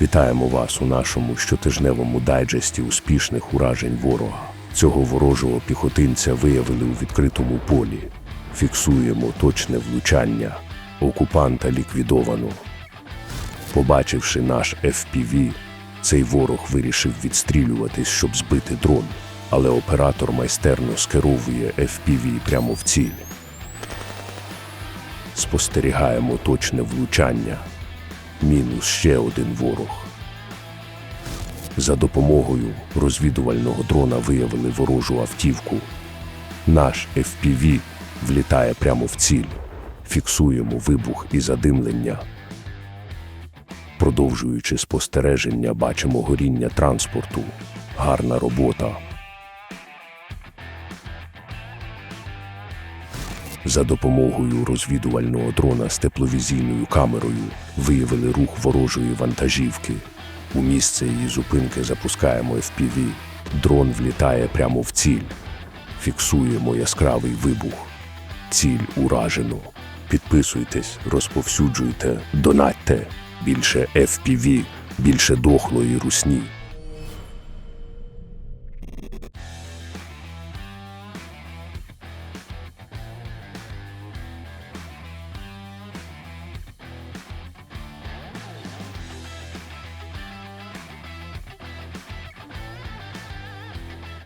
Вітаємо вас у нашому щотижневому дайджесті успішних уражень ворога. Цього ворожого піхотинця виявили у відкритому полі. Фіксуємо точне влучання. Окупанта ліквідовано. Побачивши наш FPV, цей ворог вирішив відстрілюватись, щоб збити дрон, але оператор майстерно скеровує FPV прямо в ціль. Спостерігаємо точне влучання. Мінус ще один ворог. За допомогою розвідувального дрона виявили ворожу автівку. Наш FPV влітає прямо в ціль. Фіксуємо вибух і задимлення. Продовжуючи спостереження, бачимо горіння транспорту. Гарна робота. За допомогою розвідувального дрона з тепловізійною камерою виявили рух ворожої вантажівки. У місце її зупинки запускаємо FPV. Дрон влітає прямо в ціль. Фіксуємо яскравий вибух. Ціль уражено. Підписуйтесь, розповсюджуйте, донатьте. Більше FPV, більше дохлої русні.